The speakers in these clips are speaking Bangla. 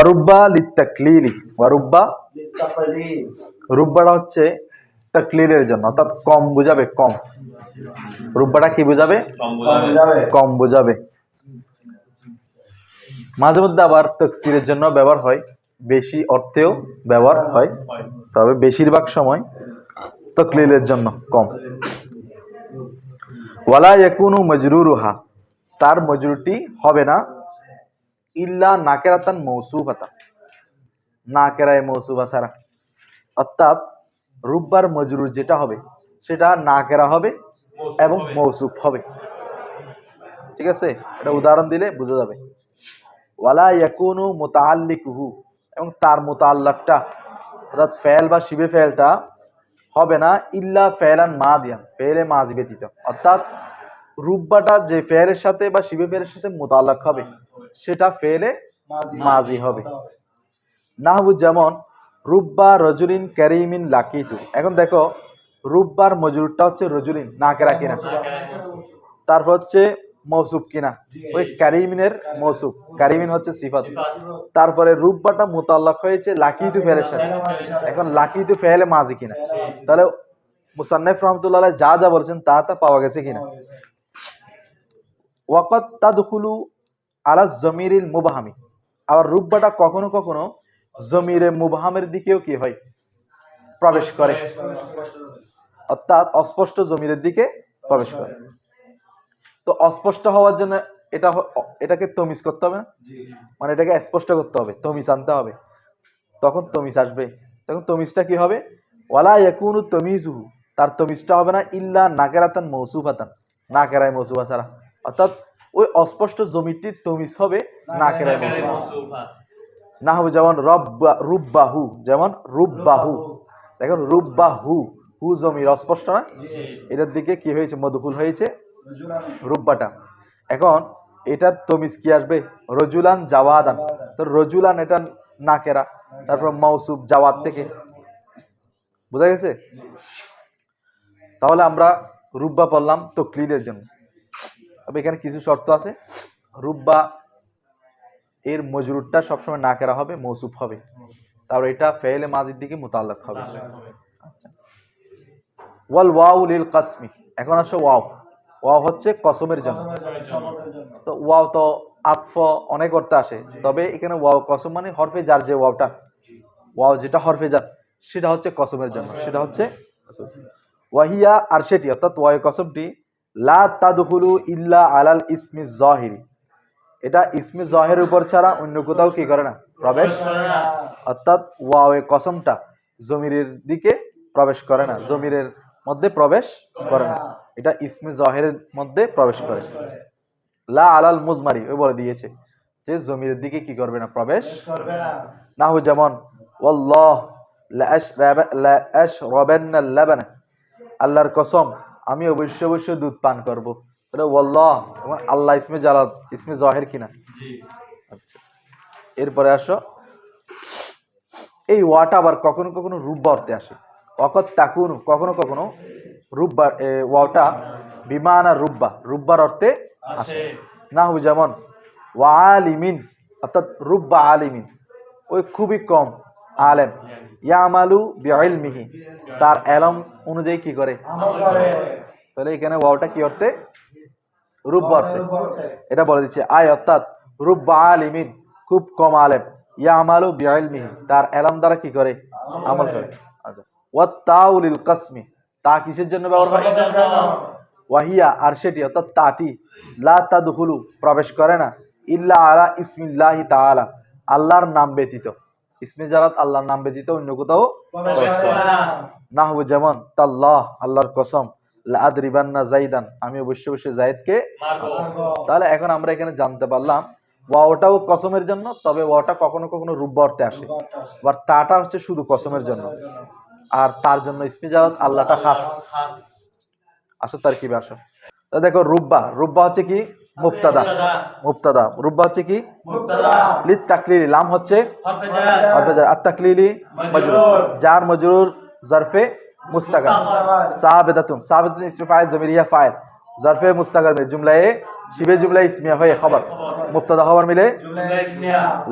ফারুব্বা লিত্তাকলিলি ওয়ারুব্বা রুব্বাটা হচ্ছে তাকলিলের জন্য। অর্থাৎ কম বোঝাবে কম। রুব্বাটা কি বোঝাবে? কম বোঝাবে। মাঝে মধ্যে আবার তকসিলের জন্য ব্যবহার হয়। বেশি অর্থেও ব্যবহার হয়। তবে বেশিরভাগ সময় তকলিলের জন্য কম। ওয়ালা ইয়াকুনু মজরুরুহা। তার মজরুরটি হবে না। ইল্লা নাকেরাতান মৌসুফাতা। নাকেরায় মৌসুফা ছাড়া। অর্থাৎ রুব্বার মজরুর যেটা হবে, সেটা নাকেরা হবে এবং মৌসুফ হবে। ঠিক আছে? এটা উদাহরণ দিলে বোঝা যাবে। ওয়ালা ইয়াকুনু মুতাআল্লিকুহু। এবং তার মুতাআল্লাকটা অর্থাৎ ফেল বা শিবে ফেলটা হবে না, ইল্লা ফেলান মাজিয়ান ফেলে মাজি ব্যতীত। অর্থাৎ রুব্বাটা যে ফেয়ারের সাথে বা শিবে ফেলের সাথে মুতাআল্লাক হবে সেটা ফেলে মাজি হবে নাহবু যেমন রুব্বা রজুলিন ক্যারিমিন লাকিতু। এখন দেখো রুব্বার মজুরটা হচ্ছে রজুলিন না কেরা কিনা তারপর হচ্ছে মৌসুফ কিনা? ওই ক্যারিমিনের মৌসুফ ক্যারিমিন হচ্ছে সিফাত। তারপরে রুব্বাটা মোতাল্লাক হয়েছে লাকিতু ফেলের সাথে। এখন লাকিতু ফেলে মাজি কিনা? তাহলে মুসান্নাইফ রহমতুল্লাহ যা যা বলছেন তা তা পাওয়া গেছে কিনা? ওয়াকত তাদখুলু আলা জমিরিল মুবাহামি। আবার রুব্বাটা কখনো কখনো জমিরে মুবাহামের দিকেও কি হয়? প্রবেশ করে। অর্থাৎ অস্পষ্ট জমিরের দিকে প্রবেশ করে। তো অস্পষ্ট হওয়ার জন্য এটা এটাকে তমিজ করতে হবে না? মানে এটাকে স্পষ্ট করতে হবে। তমিজ আনতে হবে। তখন তমিজ আসবে। তখন তমিজটা কি হবে? ওয়ালা ইয়াকুনু তমিজুহু। তার তমিজটা হবে না ইল্লা নাকেরাতান মৌসুফাতান। নাকেরায় মৌসুফা ছাড়া। অর্থাৎ ওই অস্পষ্ট জমিটির তমিজ হবে নাকেরায় মৌসুফা না হবে যেমন রব্বা রুব্বাহু যেমন রুব্বাহু দেখুন রুব্বাহু হু জমির অস্পষ্ট না? এটার দিকে কি হয়েছে? মধুকুল হয়েছে। রুব্বাটা এখন এটার তমিজ কি আসবে? রজুলান জাওয়াদান। তো রজুলান এটা নাকেরা তারপর মৌসুফ জাওয়াদ থেকে। বোঝা গেছে? তাহলে আমরা রুব্বা পড়লাম তকলিলের জন্য। তবে এখানে কিছু শর্ত আছে। রুব্বা এর মজরুরটা সবসময় না করা হবে মৌসুফ হবে। তারপর এটা ফেলে মাজির দিকে মোতাল্লাক হবে। আচ্ছা। ওয়াল ওয়াউ লিল কাসমি। এখন আসো ওয়াও। ওয়াও হচ্ছে কসমের জন্য। তো ওয়াও তো আতফ অনেক অর্থে আসে। তবে এখানে ওয়াও কসম মানে হরফে যার যে ওয়াওটা। ওয়াও যেটা হরফে যার সেটা হচ্ছে কসমের জন্য। সেটা হচ্ছে ওয়াহিয়া আর সেটি অর্থাৎ ওয়াই কসমটি লা তাদখুলু ইল্লা আলাল ইসমি জাহিরি। এটা ইসমি জহের উপর ছাড়া অন্য কোথাও কি করে না? প্রবেশ অর্থাৎ ওয়াও কসমটা জমিরের দিকে প্রবেশ করে না, জমিরের মধ্যে প্রবেশ করে না। এটা ইসমি জহের মধ্যে প্রবেশ করে। লা আলাল মুজমারি, ওই বলে দিয়েছে যে জমিরের দিকে কি করবে না? প্রবেশ না হো যেমন আল্লাহর কসম আমি অবশ্যই অবশ্যই দুধ পান করব। তাহলে ওয়াল্লাহ এবং আল্লাহ ইসমে জালাদ ইসমে জহের কিনা? আচ্ছা। এরপরে আসো। এই ওয়াটা আবার কখনো কখনো রূপবা অর্থে আসে। অকত তাকুন কখনো কখনো রূপবা ওয়াটা বিমানা রূপবা রূপবার অর্থে আসে। না হবে যেমন ওয়া আলিমিন অর্থাৎ রুব্বা আলিমিন। ওই খুবই কম আলেম। ইয়ামালু বিআলমিহি তার এলম অনুযায়ী কি করে? তাহলে এখানে ওয়াওটা কি অর্থে? রূপ অর্থে। এটা বলে দিচ্ছে, আয় অর্থাৎ রুব্বা আলিমিন, খুব কম আলেম। ইয়ামালু বিআলমিহি তার এলম দ্বারা কি করে? আমল করে। আচ্ছা। ওয়াত তাউলিল কাসমি, তা কিসের জন্য ব্যবহার হয়? ওয়াহিয়া আর সেটি অর্থাৎ তাটি। লা তাদখুলু, প্রবেশ করে না। ইল্লা আলা ইসমিল্লাহি তাআলা, আল্লাহর নাম ব্যতীত। ইসমে জালাত আল্লাহর নাম ব্যতীত অন্য কোথাও না। হবে যেমন তাল্লাহ আল্লাহর কসম লা আদরিবান্না জাইদান আমি অবশ্যই অবশ্যই জায়েদকে তাহলে এখন আমরা এখানে জানতে পারলাম ওয়াওটাও কসমের জন্য তবে ওয়াওটা কখনো কখনো রূপবা অর্থে আসে। আবার তাটা হচ্ছে শুধু কসমের জন্য। আর তার জন্য ইসমি জালাত আল্লাহটা খাস। আসো তার কি আসো দেখো রুব্বা রুব্বা হচ্ছে কি? মুক্তাদা মুক্তাদা রুব্বা হচ্ছে কি? লিত তাকলিলি লাম হচ্ছে? আর তাকলিলি মজরুর। যার মজরুর জরফে মুস্তাকার সাবেদাতুন। সাবেদাতুন ইসমে ফাইল জমিরিয়া ফাইল। জরফে মুস্তাকার মে জুমলায়ে শিবে জুমলা ইসমিয়া হয়ে খবর। মুক্তাদা খবর মিলে?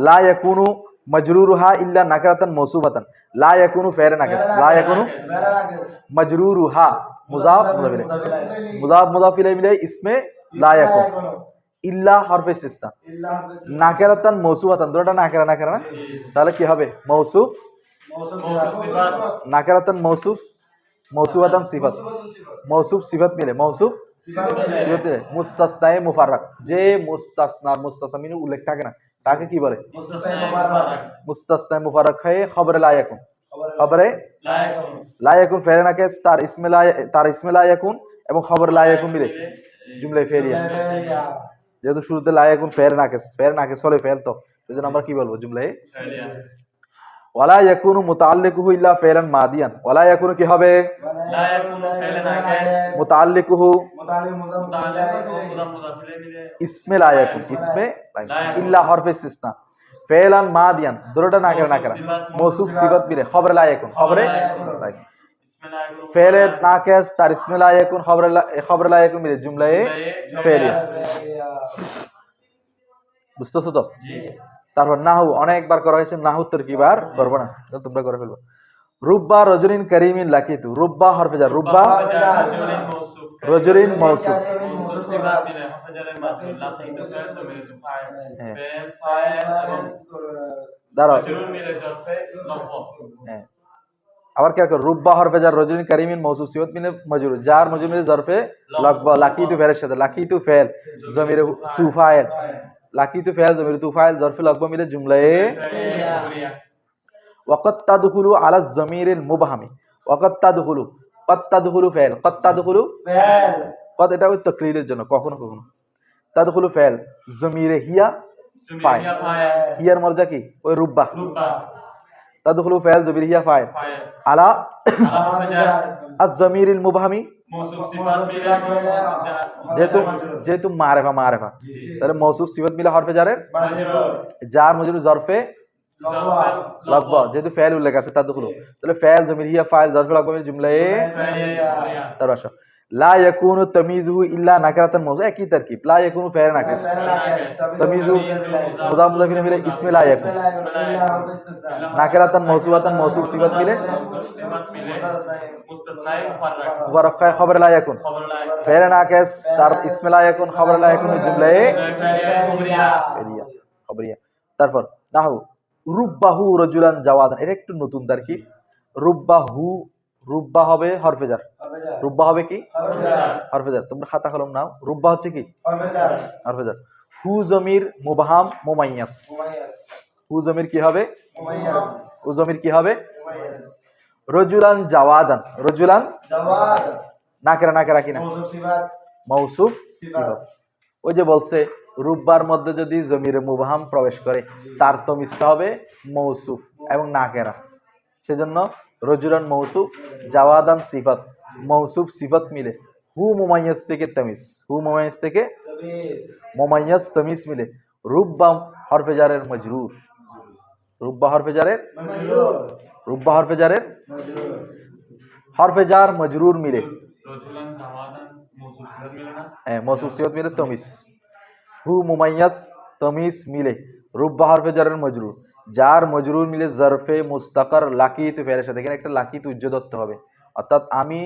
লা ইয়াকুনু মজরুরুহা ইল্লা নাকারাতান মৌসুফাতান। লা ইয়াকুনু ফেরে নাকাস লা ইয়াকুনু মজরুরুহা। মুজাফ মুজাফ ইলাইহি মুজাফ মুজাফ ইলাইহি মিলে ইসমে লা ইয়াকুন। ইল্লা হরফে ইস্তিসনা নাকেরাতান মৌসুফাতান। দুটোটা নাকেরা নাকেরা না? তাহলে কি হবে? মৌসুফ। নাকেরাতান মৌসুফ। মৌসুফাতান সিফাত। মৌসুফ সিফাত মিলে। মৌসুফ সিফাত মিলে। মুস্তাসনায়ে মুফাররাক। যে মুস্তাসনার মুস্তাসামিনে উল্লেখ থাকে না তাকে কি বলে? মুস্তাসনায়ে মুফাররাক হয়ে। খবরে লা ইয়াকুন। খবরে লা ইয়াকুন। ফেরে নাকে তার ইসমে তার ইসমে লা এবং খবর লা ইয়াকুন মিলে। জুমলায় ফেরিয়া। যেহেতু শুরুতে লাই এখন ফের নাকেস ফের নাকেস হলে ফেলতো এই জন্য আমরা কি বলব জুমলায় ওয়ালা ইয়াকুনু মুতাআল্লিকুহু ইল্লা ফাইলান মাদিয়ান। ওয়ালা ইয়াকুনু কি হবে? লা ইয়াকুনু ফাইলান আকাস মুতাআল্লিকুহু ইসমে লা ইয়াকুন ইসমে ইল্লা হরফে ইসতিসনা। ফাইলান মাদিয়ান দুটোটা না করে না সিগত বিরে খবরে লা ইয়াকুন খবরে লা ইয়াকুন। بسم الله الرحمن ফেলে নাকেস তার ইসমে লা ইয়াকুন খবরে লা খবরে লা ইয়াকুন মিলে জুমলায়ে ফেলিয়া বুঝতেছো তো জি তারপর নাহু অনেকবার করা হয়েছে নাহু তরকিবার করবো না তো তোমরা করে ফেলবো রুব্বা রজরিন করিমিন লাকিতু রুব্বা হরফেজার রুব্বা رجل موصوف রজরিন মৌসুফ موصوف صفات মিলে حفظ المعدل لقيت فعل زميل فاعل হ্যাঁ। فعل فاعل এবং দাঁড়াও رجل মিলে ظرفে لفظ হ্যাঁ আবার কি রুব্বা হরফে যার রজনী কারিমিন মৌসুফ সিহত মিনে মজুর যার মজুর মিনে জরফে লকবা লাকি তু ফেলের সাথে লাকি তু ফেল জমির তুফায়েল লাকি তু ফেল জমির তুফায়েল জরফে লকবা মিলে জুমলায়ে ওয়াকত তাদখুলু আলা জমিরিল মুবহামি। ওয়াকত তাদখুলু কত তাদখুলু ফেল কত তাদখুলু? ফেল। কত এটা ওই তাকলিলের জন্য কখনো কখনো। তাদখুলু ফেল জমিরে হিয়া ফাইল হিয়ার মর্জা কি? ওই রুব্বা রুব্বা তাদখুলু ফেল জমির হিয়া ফাইল فاعل আলা على فجر আজ জমিরিল মুবহামি موصوف صفات মিলে যেহেতু যেহেতু মারেফা মারেফা তাহলে মৌসুফ সিবত মিলে হরফে জারের مجرور যার মজুর জরফে لغوا লগবা যেহেতু ফেল উল্লেখ আছে তাদখুলু তাহলে ফেল জমির হিয়া ফাইল জরফে লগবা মিলে জুমলায়ে فعليا তারপর আসো লা ইয়াকুনু তামিজুহু ইল্লা নাকরাতান মাউস একই তারকিব লা ইয়াকুনু ফায়র নাকিস তামিজু মুজাফ মুজাফির মিলে ইসমে লা ইয়াকুন নাকরাতান মাউসুবাতান মাউসুব সিফাত মিলে মুস্তাসনাই খবর লা ইয়াকুন ফায়র নাকিস তার ইসমে লা ইয়াকুন খবর লা ইয়াকুন জুমলায়ে ফেরিয়া খবরিয়া তারপর নাহু রুব্বাহু রাজুলান জাওয়াদান এটা একটু নতুন তারকিব রুব্বাহু রুব্বা হবে হরফেজার। রুব্বা হবে কি? হরফেজার। তোমরা খাতা কলম নাও। রুব্বা হচ্ছে কি? হরফেজার। হু জমির মুবাহাম মোমাইয়াস। হু জমির কি হবে? হু জমির কি হবে? রজুলান জাওয়াদান। রজুলান নাকেরা নাকেরা কিনা? মৌসুফ সিফাত। ওই যে বলছে রুব্বার মধ্যে যদি জমিরে মুবাহাম প্রবেশ করে তার তো মিসটা হবে মৌসুফ এবং নাকেরা সেজন্য রজুলান মৌসুফ জাওয়াদান সিফাত মৌসুফ সিফাত মিলে হু মোমাইয়াস থেকে তমিস হু মোমাইয়াস থেকে মোমাইয়াস তমিস মিলে রুব্বা হরফেজারের মজরুর রুব্বা হরফেজারের রুব্বা হরফেজারের হরফেজার মজরুর মিলে হ্যাঁ মৌসুফ সিফাত মিলে তমিস হু মোমাইয়াস তমিস মিলে রুব্বা হরফেজারের মজরুর যার মজরুর মিলে জরফে মুস্তাকার লাকিত ফেরের সাথে এখানে একটা লাকিত উজ্জ ধরতে হবে। অর্থাৎ আমি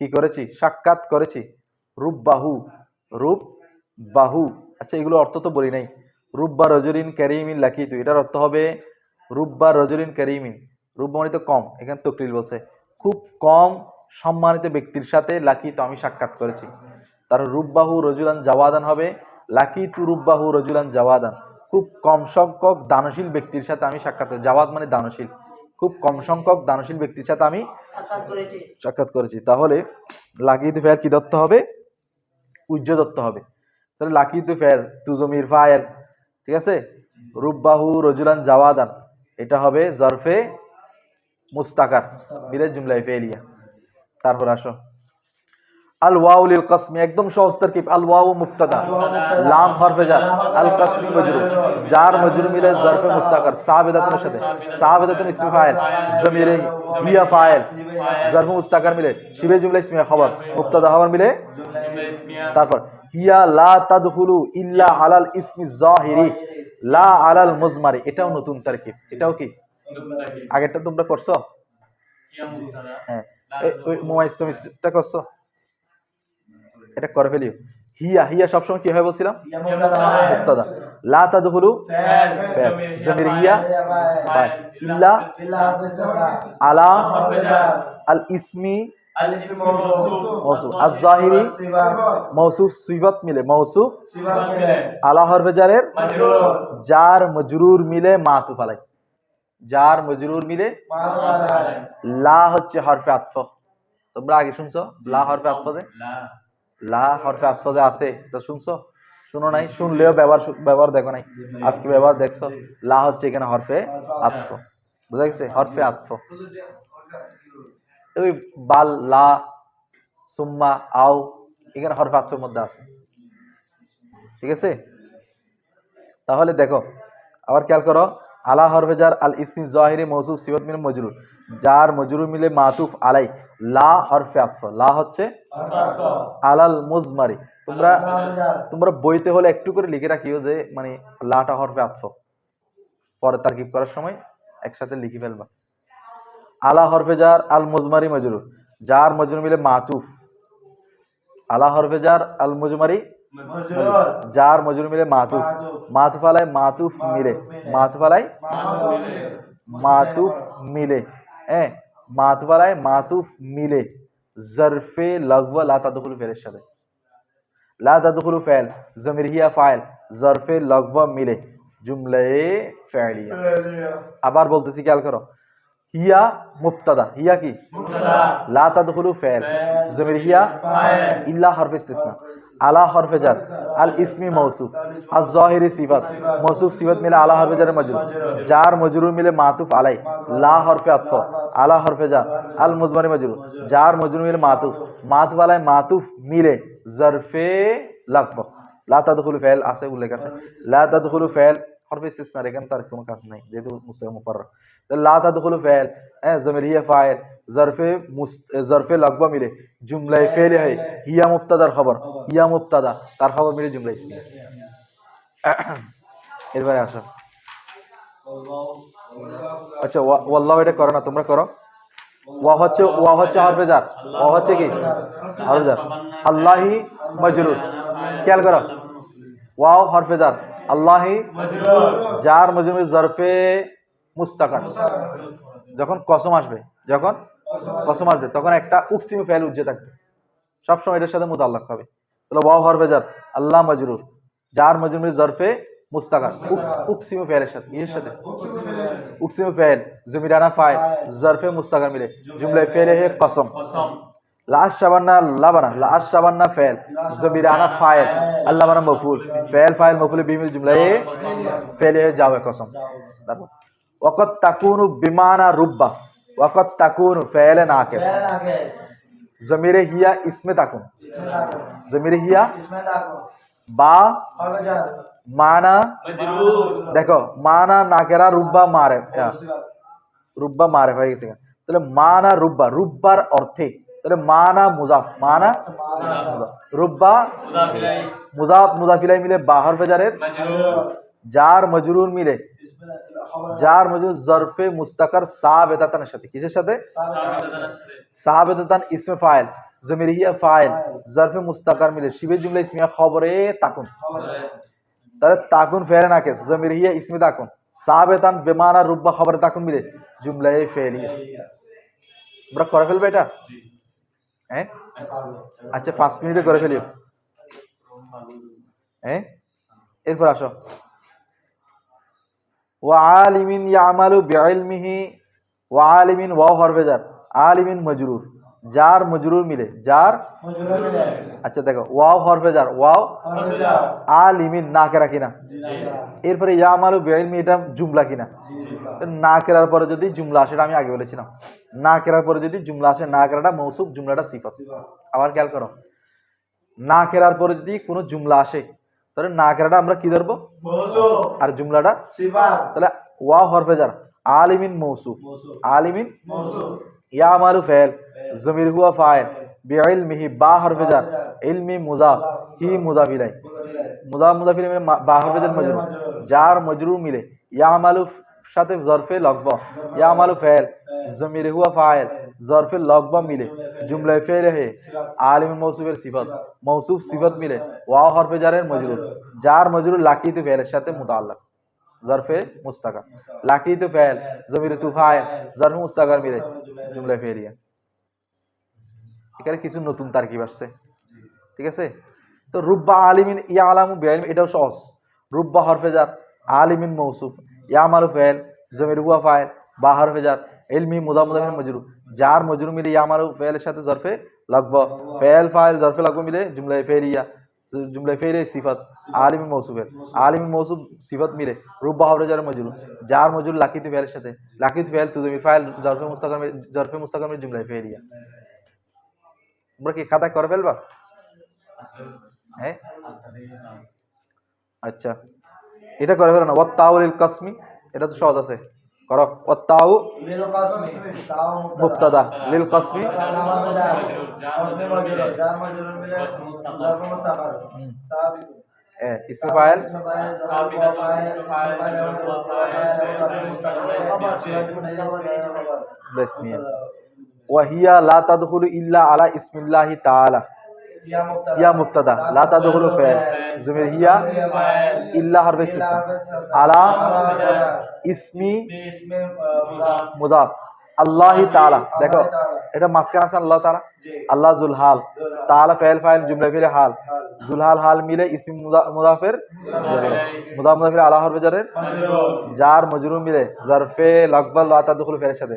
কি করেছি? সাক্ষাৎ করেছি। রূপ বাহু রূপ বাহু আচ্ছা এগুলো অর্থ তো বলি নাই। রুব্বা রজরিন ক্যারিমিন লাকিত এটার অর্থ হবে রুব্বা রজরিন ক্যারিমিন রুব্বা মানে তো কম, এখানে তকলিল বলছে। খুব কম সম্মানিত ব্যক্তির সাথে লাকিত আমি সাক্ষাৎ করেছি। তার রুব্বাহু রজুলান জাওয়াদান হবে। লাকিতু রুব্বাহু রজুলান জাওয়াদান। খুব কম সংখ্যক দানশীল ব্যক্তির সাথে আমি সাক্ষাৎ করি জাওয়াদ মানে দানশীল। খুব কম সংখ্যক দানশীল ব্যক্তির সাথে আমি সাক্ষাৎ করেছি। তাহলে লাকিতু ফেল কি দত্ত হবে? উজ্জ দত্ত হবে। তাহলে লাকিতু ফেল তুজমির ফায়েল ঠিক আছে? রুব্বাহু রজুলান জাওয়াদান। এটা হবে জরফে মুস্তাকার মিলে জুমলাই ফেলিয়া তারপর আসো। আল ওয়াউলিল কসমি একদম সহজ তারকিব আল ওয়াউ মুবতাদা। লাম হরফে জার আল কসমি মজরুর জার মজরুর মিলে জরফে মুস্তাকার সাথে। সাবিদাতুন ইসমি ফাইল জমিরে হিয়া ফাইল। জরফে মুস্তাকার মিলে শিবে জুমলা ইসমি খবর মুবতাদা খবর মিলে তারপর হিয়া লা তাদখুলু ইল্লা আলাল ইসমি জাহিরি লা আলাল মুজমারি। এটাও নতুন তারকিব। এটাও কি? আগেরটা তোমরা করছ? হ্যাঁ ওই তুমি করছ? এটা করে ফেলি হিয়া হিয়া সবসময় কি হয় বলছিলাম? লা আলা আল ইসমি মৌসুফ মিলে। মৌসুফ আলা হরফে জার মজরুর মিলে মা তুফালাই জার মজরুর মিলে লা হচ্ছে হরফে আতফ। তোমরা আগে শুনছো? লা হরফে আতফ লা হরফে আতফ যে আছে তো শুনছো? শুনো নাই? শুনলেও ব্যবহার ব্যবহার দেখো নাই। আজকে ব্যবহার দেখছ? লা হচ্ছে এখানে হরফে আতফ বুঝা গেছে? হরফে আতফ ওই বাল, লা, সুম্মা, আও, এখানে হরফে আতফের মধ্যে আছে। ঠিক আছে? তাহলে দেখো, আবার খেয়াল করো আলা হরফেজার আল ইসমি জহিরি মৌসুফ সিবত মিন মজরুর, যার মজরুর মিলে মাতুফ আলাই, লা হরফে আতফ। লা হচ্ছে আলাল মুজমারি। তোমরা তোমরা বইতে হলে একটু করে লিখে রাখিও যে মানে লাটা হরফে আতফ। পরে তারকিব করার সময় একসাথে লিখে ফেলবা। আলা হরফেজার আল মুজমারি মজরুর, যার মজরুর মিলে মাতুফ। আলা হরফেজার আল মুজমারি জার মজুর মিলে মাতুফ। মাতুফ। মাতুফ মিলে। মাতুফ মাতুফ মিলে। হ্যাঁ মাতুফ মাতুফ মিলে। জরফে লগভ লা তাদুখুল ফেলের সাথে। লা ফেল জমির হিয়া ফাইল জরফে লগভ মিলে। জুমলে ফেলিয়া। আবার বলতেছি খেয়াল করো। হিয়া মুবতাদা। হিয়া কি? লা তাদুখুল ফেল জমির হিয়া ইল্লা হরফ ইস্তিসনা। আলা হরফেজার আল ইসমি মৌসুফ আর জাহিরি সিফাত মৌসুফ সিফাত মিলে আলা হরফে জার মজরুর জার মজরুর মিলে মাতুফ আলাই, লা হরফে আতফ, আলা হরফেজার আল মুজমারি মজরুর যার মজরুর মিলে মাতুফ মাতুফ আলাই মাতুফ মিলে জরফে লাগব লা তাদখুলু ফেল আছে, উল্লেখ আছে, লা তাদখুলু ফাইল হরফে এখানে তার কোনো কাজ নাই। যেহেতু মুস্তাক মুকাররর তো লা তাদখুলু ফাইল হ্যাঁ জমির হিয়া ফাইল জরফে জরফে লাগবা মিলে জুমলায় ফেলে হয় হিয়া মুবতাদার খবর হিয়া মুবতাদা তার খবর মিলে জুমলা ইসমি এরপরে আসো। আচ্ছা ওয়া- ওয়াল্লাহ, এটা করো না, তোমরা করো। ওয়া হচ্ছে ওয়া হচ্ছে হরফে জার ওয়া হচ্ছে কি? হরফে আল্লাহি মজরুর খেয়াল করো। ওয়াও হরফে জার আল্লাহি যার মজুমে জরফে মুস্তাকার। যখন কসম আসবে যখন কসম আসবে তখন একটা উকসিম ফেল উজ্জে থাকবে। সবসময় এটার সাথে মুতাল্লাক হবে। তাহলে ওয়াও হরফে যার আল্লাহ মজরুর যার মজুমে জরফে মুস্তাকার। উকসিম ফেলের সাথে এর সাথে। উকসিম ফেল জুমিরানা ফাইল জরফে মুস্তাকার মিলে। জুমলায় ফেলে হে কসম। লাশ সাবান্না লাবানা, লাশ সাবান্না ফেল জবিরানা ফায়েল আল্লাহ বানা মফুল, ফেল ফায়েল মফুল বিমিল জুমলায় ফেলে যাবে কসম। তারপর ওকত তাকুনু বিমানা রুব্বা ওকত তাকুনু ফেলে না কেস জমিরে হিয়া ইসমে তাকুন। জমিরে হিয়া বা মানা, দেখো, মানা নাকেরা রুব্বা মারে হ্যাঁ, রুব্বা মারে, হয়ে গেছে। তাহলে মানা রুব্বা, রুব্বার অর্থে তাহলে মানা মুজাফ, মানা রুব্বা, মুজাফ, মুজাফিলাই মিলে বাহর ফেজারের জার মজরুর মিলে জার মজরুর জরফে মুস্তাকার সাবেদাতানের সাথে। কিসের সাথে? সাবেদাতান ইসমে ফাইল জমির হিয়া ফাইল, জরফে মুস্তাকার মিলে। শিবে জুমলা ইসমিয়া খবরে তাকুন। তাহলে তাকুন ফেরে নাকে জমির হিয়া ইসমে তাকুন। সাবেতান বেমানা রুব্বা খবরে তাকুন মিলে, জুমলায় ফেলিয়া। আমরা করে ফেলবে এটা? হ্যাঁ? আচ্ছা পাঁচ মিনিটে করে ফেলিও। হ্যাঁ? এরপর আসো। ওয়া আলিমিন ওয়া আলিমিন ওয়াও হরবেজার আলিমিন মজরুর। যার মজরুর মিলে যার আচ্ছা দেখো ওয়াও হরফে যার ওয়াও আলিমিন না কেরা কিনা এরপরে ইয়া আমারও বেআলমি এটা জুমলা কিনা না কেরার পরে যদি জুমলা আসে আমি আগে বলেছিলাম না কেরার পরে যদি জুমলা আসে না কেরাটা মৌসুফ জুমলাটা সিফত আবার খেয়াল করো না কেরার পরে যদি কোনো জুমলা আসে তাহলে না কেরাটা আমরা কি ধরবো আর জুমলাটা তাহলে ওয়া হরফে যার আলিমিন মৌসুফ আলিমিন ইয়া আমারু ফেল জমির হুয়া ফাইল বিইলমিহি বা হরফে জার ইলমি মুজাফ হি মুজাফ ইলাই মুজাফ মুজাফ ইলাই মানে মা- বা হরফে জার মজরুর যার মজরুর মিলে ইয়ামালু সাথে জরফে লগব ইয়ামালু ফেল জমিরে হুয়া ফাইল জরফে লগব মিলে জুমলায় ফেল হে আলিম মৌসুফের সিফত মৌসুফ সিফত মিলে ওয়া হরফে জারের মজরুর যার মজরুর লাকিত ফেলের সাথে মুতাআল্লাক জরফে মুস্তাকা লাকিত ফেল জমিরে তু ফাইল জরফে মুস্তাকার মিলে জুমলায় ফেলিয়া এখানে কিছু নতুন তারকিব আসছে। ঠিক আছে? তো রুব্বা আলিমিন ইয়া আলামু বেআলিম এটাও সহজ। রুব্বা হরফেজার আলিমিন মৌসুফ। ইয়া মালু ফেল, জমির হুয়া ফাইল, বা হরফেজার এলমি মুদা মুদামিন মজরু। যার মজরু মিলে ইয়া মালু ফেলের সাথে জরফে লাগব। ফেল, ফাইল, জরফে, লাগব মিলে জুমলায় ফেলিয়া, জুমলায় ফেলে সিফত আলিমি মৌসুফের। আলিমি মৌসুফ সিফত মিলে রুব্বা হরফেজার মজরু। যার মজুর লাকিত ফেলের সাথে, লাকিত ফেল তুজমির ফাইল, জরফে মুস্তাকাম জরফে মুস্তাকামের জুমলায় ফেলিয়া। তোমরা কি খাতা করে ফেলবা? হ্যাঁ? আচ্ছা। এটা করে ফেলো না। ওয়াত্তাউলিল কাসমি। এটা তো সহজ আছে। করো। জার জার ওয়াহিয়া লা তাদখুলু ইল্লা আলা ইসমিল্লাহি তাআলা। ইয়া মুবতাদা। লা তাদখুলু ফাইল জমির হিয়া ইল্লা হারফে ইসতিসনা। আলা ইসমি মুদাফ। আল্লাহি তাআলা। দেখো, এটা মাঝখানে আছে আল্লাহ তাআলা। আল্লাহ জুল হাল তাআলা ফাইল ফাইল, জুমলা ফিল হাল। জুল হাল হাল মিলে ইসমি মুদা- মুদাফের মুদাফ মুদাফির আলা হরফে জারের যার মজরুর মিলে জারফে লাগবাল লা তাদখুলু ফাইলের সাথে।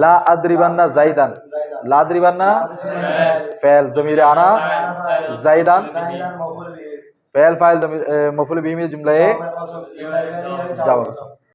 লা আদ্রিবান্না জাইদান। লা আদ্রিবান্না? ফেল। জমির আনা। জাইদান। ফেল ফাইল মফুল বিমি মিলে জুমলায়ে যাওয়া